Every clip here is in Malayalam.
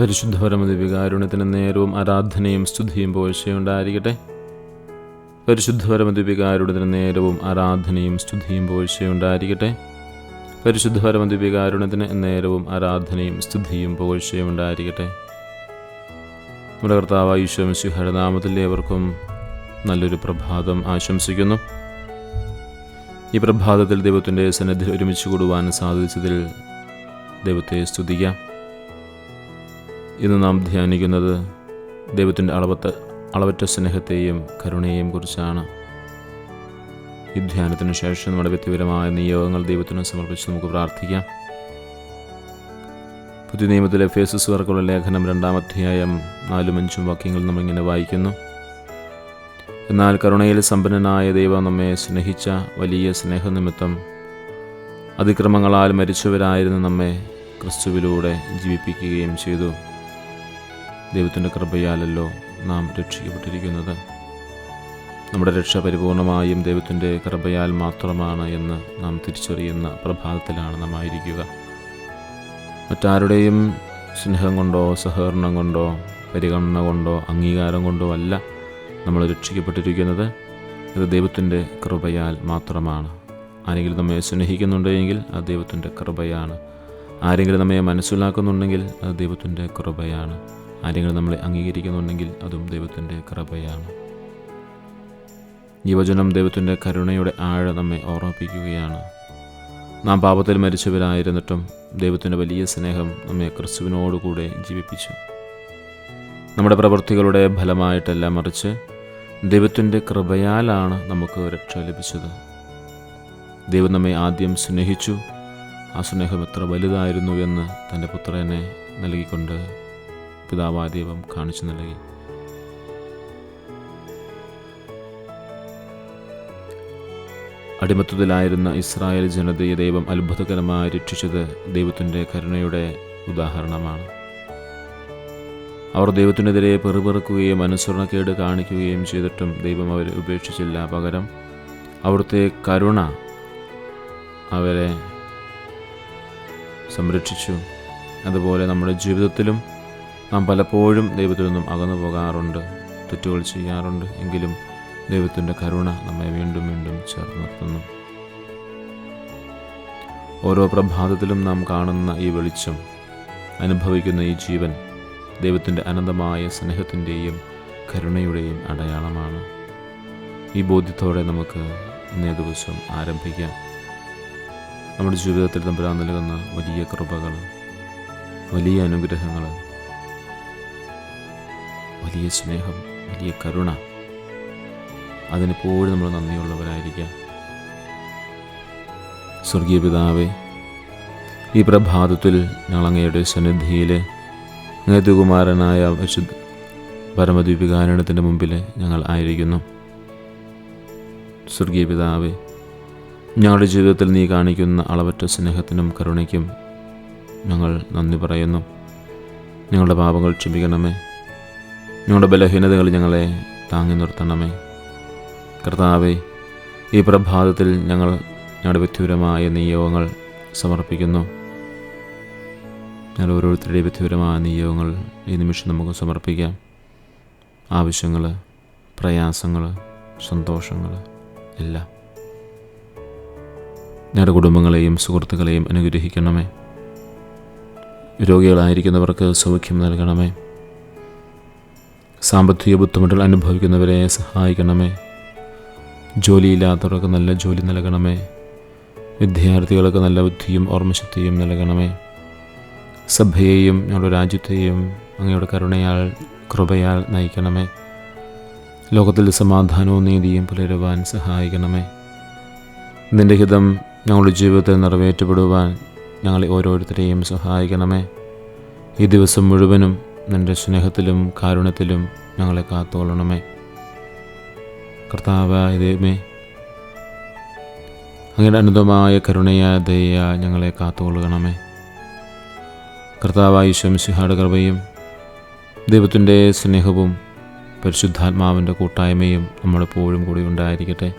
പരിശുദ്ധ പരമദിവികാരുണ്യത്തിന് നേരവും ആരാധനയും സ്തുതിയും പോഴ്ചയുണ്ടായിരിക്കട്ടെ പരിശുദ്ധ പരമദിവികാരുണ്യത്തിന് നേരവും ആരാധനയും സ്തുതിയും പോഴ്ചയുണ്ടായിരിക്കട്ടെ പരിശുദ്ധ പരമദിവികാരുണ്യത്തിന് നേരവും ആരാധനയും സ്തുതിയും പോഴ്ചയുണ്ടായിരിക്കട്ടെ നമ്മുടെ കർത്താവ് ഈശ്വരം നാമത്തിൽ ഏവർക്കും നല്ലൊരു പ്രഭാതം ആശംസിക്കുന്നു. ഈ പ്രഭാതത്തിൽ ദൈവത്തിന്റെ സന്നിധിയിൽ ഒരുമിച്ച് കൂടുവാൻ സാധിച്ചതിൽ ദൈവത്തെ സ്തുതിക്കാം. ഇന്ന് നാം ധ്യാനിക്കുന്നത് ദൈവത്തിന്റെ അളവത്ത് അളവറ്റ സ്നേഹത്തെയും കരുണയെയും കുറിച്ചാണ്. ഈ ധ്യാനത്തിന് ശേഷം നമ്മുടെ വ്യക്തിപരമായ നിയോഗങ്ങൾ ദൈവത്തിന് സമർപ്പിച്ച് നമുക്ക് പ്രാർത്ഥിക്കാം. പുതിയ നിയമത്തിലെ ഫേസസ് വർക്കുള്ള ലേഖനം രണ്ടാം അധ്യായം നാലും അഞ്ചും വാക്യങ്ങൾ നമ്മിങ്ങനെ വായിക്കുന്നു. എന്നാൽ കരുണയിൽ സമ്പന്നനായ ദൈവം നമ്മെ സ്നേഹിച്ച വലിയ സ്നേഹനിമിത്തം അതിക്രമങ്ങളാൽ മരിച്ചവരായിരുന്ന നമ്മെ ക്രിസ്തുവിലൂടെ ജീവിപ്പിക്കുകയും ചെയ്തു. ദൈവത്തിന്റെ കൃപയാലല്ലോ നാം രക്ഷിക്കപ്പെട്ടിരിക്കുന്നത്. നമ്മുടെ രക്ഷ പരിപൂർണമായും ദൈവത്തിന്റെ കൃപയാൽ മാത്രമാണ് എന്ന് നാം തിരിച്ചറിയുന്ന പ്രഭാതത്തിലാണ് നാം ആയിരിക്കുക. മറ്റാരുടെയും സ്നേഹം കൊണ്ടോ സഹകരണം കൊണ്ടോ പരിഗണന കൊണ്ടോ അംഗീകാരം കൊണ്ടോ അല്ല നമ്മൾ രക്ഷിക്കപ്പെട്ടിരിക്കുന്നത്. ഇത് ദൈവത്തിന്റെ കൃപയാൽ മാത്രമാണ്. ആരെങ്കിലും നമ്മെ സ്നേഹിക്കുന്നുണ്ടെങ്കിൽ അത് ദൈവത്തിന്റെ കൃപയാണ്. ആരെങ്കിലും നമ്മെ മനസ്സിലാക്കുന്നുണ്ടെങ്കിൽ അത് ദൈവത്തിന്റെ കൃപയാണ്. ആരെങ്കിലും നമ്മളെ അംഗീകരിക്കുന്നുണ്ടെങ്കിൽ അതും ദൈവത്തിന്റെ കൃപയാണ്. യുവജനം ദൈവത്തിന്റെ കരുണയുടെ ആഴ നമ്മെ ഓർമ്മിപ്പിക്കുകയാണ്. നാം പാപത്തിൽ മരിച്ചവരായിരുന്നിട്ടും ദൈവത്തിന്റെ വലിയ സ്നേഹം നമ്മെ ക്രിസ്തുവിനോടുകൂടെ ജീവിപ്പിച്ചു. നമ്മുടെ പ്രവൃത്തികളുടെ ഫലമായിട്ടല്ല മറിച്ച് ദൈവത്തിന്റെ കൃപയാലാണ് നമുക്ക് രക്ഷ ലഭിച്ചത്. ദൈവം നമ്മെ ആദ്യം സ്നേഹിച്ചു ആ സ്നേഹം എത്ര വലുതായിരുന്നു എന്ന് തന്റെ പുത്രനെ നൽകിക്കൊണ്ട് പിതാവാ ദൈവം കാണിച്ചു നൽകി. അടിമത്തത്തിലായിരുന്ന ഇസ്രായേൽ ജനതയെ ദൈവം അത്ഭുതകരമായി രക്ഷിച്ചത് ദൈവത്തിന്റെ കരുണയുടെ ഉദാഹരണമാണ്. അവർ ദൈവത്തിനെതിരെ പെറുപെറുക്കുകയും അനുസരണക്കേട് കാണിക്കുകയും ചെയ്തിട്ടും ദൈവം അവരെ ഉപേക്ഷിച്ചില്ല. പകരം അവിടുത്തെ കരുണ അവരെ സംരക്ഷിച്ചു. അതുപോലെ നമ്മുടെ ജീവിതത്തിലും നാം പലപ്പോഴും ദൈവത്തിൽ നിന്നും അകന്നു പോകാറുണ്ട് തെറ്റുകൾ ചെയ്യാറുണ്ട് എങ്കിലും ദൈവത്തിന്റെ കരുണ നമ്മെ വീണ്ടും വീണ്ടും ചേർത്ത് നിർത്തുന്നു. ഓരോ പ്രഭാതത്തിലും നാം കാണുന്ന ഈ വെളിച്ചം അനുഭവിക്കുന്ന ഈ ജീവൻ ദൈവത്തിന്റെ അനന്തമായ സ്നേഹത്തിന്റെയും കരുണയുടെയും അടയാളമാണ്. ഈ ബോധ്യത്തോടെ നമുക്ക് ഇന്നേ ദിവസം ആരംഭിക്കാം. നമ്മുടെ ജീവിതത്തിൽ തമ്പുരാൻ നൽകുന്ന വലിയ കൃപകൾ വലിയ അനുഗ്രഹങ്ങൾ വലിയ സ്നേഹം വലിയ കരുണ. അതിനെപ്പോഴും നമ്മൾ നന്ദിയുള്ളവരായിരിക്കാം. സ്വർഗീയ പിതാവേ ഈ പ്രഭാതത്തിൽ ഞങ്ങളങ്ങയുടെ സന്നിധിയിൽ നേതൃകുമാരനായ വിശുദ്ധ പരമദ്വീപികാരണത്തിന്റെ മുമ്പിൽ ഞങ്ങൾ ആയിരിക്കുന്നു. സ്വർഗീയ പിതാവേ ഞങ്ങളുടെ ജീവിതത്തിൽ നീ കാണിക്കുന്ന അളവറ്റ സ്നേഹത്തിനും കരുണയ്ക്കും ഞങ്ങൾ നന്ദി പറയുന്നു. ഞങ്ങളുടെ പാപങ്ങൾ ക്ഷമിക്കണമേ. ഞങ്ങളുടെ ബലഹീനതകൾ ഞങ്ങളെ താങ്ങി നിർത്തണമേ. കർത്താവെ ഈ പ്രഭാതത്തിൽ ഞങ്ങൾ ഞങ്ങളുടെ വ്യക്തിപരമായ നിയോഗങ്ങൾ സമർപ്പിക്കുന്നു. ഞങ്ങൾ ഓരോരുത്തരുടെയും വ്യക്തിപരമായ നിയോഗങ്ങൾ ഈ നിമിഷം നമുക്ക് സമർപ്പിക്കാം. ആവശ്യങ്ങൾ പ്രയാസങ്ങൾ സന്തോഷങ്ങൾ എല്ലാം ഞങ്ങളുടെ കുടുംബങ്ങളെയും സുഹൃത്തുക്കളെയും അനുഗ്രഹിക്കണമേ. രോഗികളായിരിക്കുന്നവർക്ക് സൗഖ്യം നൽകണമേ. സാമ്പത്തിക ബുദ്ധിമുട്ടുകൾ അനുഭവിക്കുന്നവരെ സഹായിക്കണമേ. ജോലിയില്ലാത്തവർക്ക് നല്ല ജോലി നൽകണമേ. വിദ്യാർത്ഥികൾക്ക് നല്ല ബുദ്ധിയും ഓർമ്മശക്തിയും നൽകണമേ. സഭയെയും ഞങ്ങളുടെ രാജ്യത്തെയും അങ്ങയുടെ കരുണയാൽ കൃപയാൽ നയിക്കണമേ. ലോകത്തിൽ സമാധാനവും നീതിയും പുലരുവാൻ സഹായിക്കണമേ. നിന്റെ ഹിതം ഞങ്ങളുടെ ജീവിതത്തിൽ നിറവേറ്റപ്പെടുവാൻ ഞങ്ങളെ ഓരോരുത്തരെയും സഹായിക്കണമേ. ഈ ദിവസം മുഴുവനും നിന്റെ സ്നേഹത്തിലും കാരുണ്യത്തിലും ഞങ്ങളെ കാത്തുകൊള്ളണമേ കർത്താവ ദൈവമേ അങ്ങയുടെ അനുദമായ കരുണയാ ദയ ഞങ്ങളെ കാത്തുകൊള്ളുകണമേ കർത്താവായ ശംസിഹാട് കൃപയും ദൈവത്തിന്റെ സ്നേഹവും പരിശുദ്ധാത്മാവിന്റെ കൂട്ടായ്മയും നമ്മളെപ്പോഴും കൂടി ഉണ്ടായിരിക്കട്ടെ.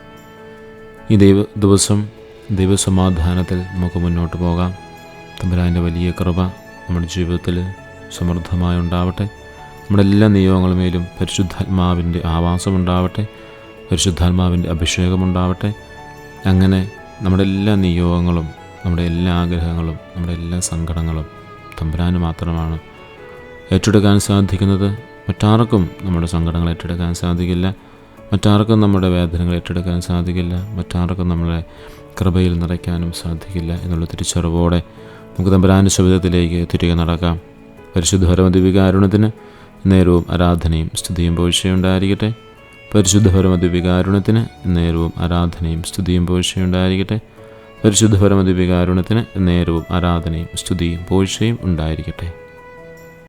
ഈ ദൈവ ദിവസം ദൈവസമാധാനത്തിൽ നമുക്ക് മുന്നോട്ട് പോകാം. തമ്പുരാന്റെ വലിയ കൃപ നമ്മുടെ ജീവിതത്തിൽ സമൃദ്ധമായി ഉണ്ടാവട്ടെ നമ്മുടെ എല്ലാ നിയോഗങ്ങളുമേലും പരിശുദ്ധാത്മാവിന്റെ ആവാസം ഉണ്ടാവട്ടെ പരിശുദ്ധാത്മാവിന്റെ അഭിഷേകമുണ്ടാവട്ടെ. അങ്ങനെ നമ്മുടെ എല്ലാ നിയോഗങ്ങളും നമ്മുടെ എല്ലാ ആഗ്രഹങ്ങളും നമ്മുടെ എല്ലാ സങ്കടങ്ങളും തമ്പുരാന് മാത്രമാണ് ഏറ്റെടുക്കാൻ സാധിക്കുന്നത്. മറ്റാർക്കും നമ്മുടെ സങ്കടങ്ങൾ ഏറ്റെടുക്കാൻ സാധിക്കില്ല. മറ്റാർക്കും നമ്മുടെ വേദനകൾ ഏറ്റെടുക്കാൻ സാധിക്കില്ല. മറ്റാർക്കും നമ്മളെ കൃപയിൽ നിറയ്ക്കാനും സാധിക്കില്ല എന്നുള്ള തിരിച്ചറിവോടെ നമുക്ക് തമ്പുരാന്റെ ശബ്ദത്തിലേക്ക് തിരികെ നടക്കാം. പരിശുദ്ധ പരമദിവികാരുണത്തിന് നേരവും ആരാധനയും സ്തുതിയും പോഴ്ചയുണ്ടായിരിക്കട്ടെ. പരിശുദ്ധ പരമദിവികാരുണത്തിന് നേരവും ആരാധനയും സ്തുതിയും പോഴ്ചയുണ്ടായിരിക്കട്ടെ. പരിശുദ്ധ പരമദിവികാരുണത്തിന് നേരവും ആരാധനയും സ്തുതിയും പോഴ്ചയും ഉണ്ടായിരിക്കട്ടെ.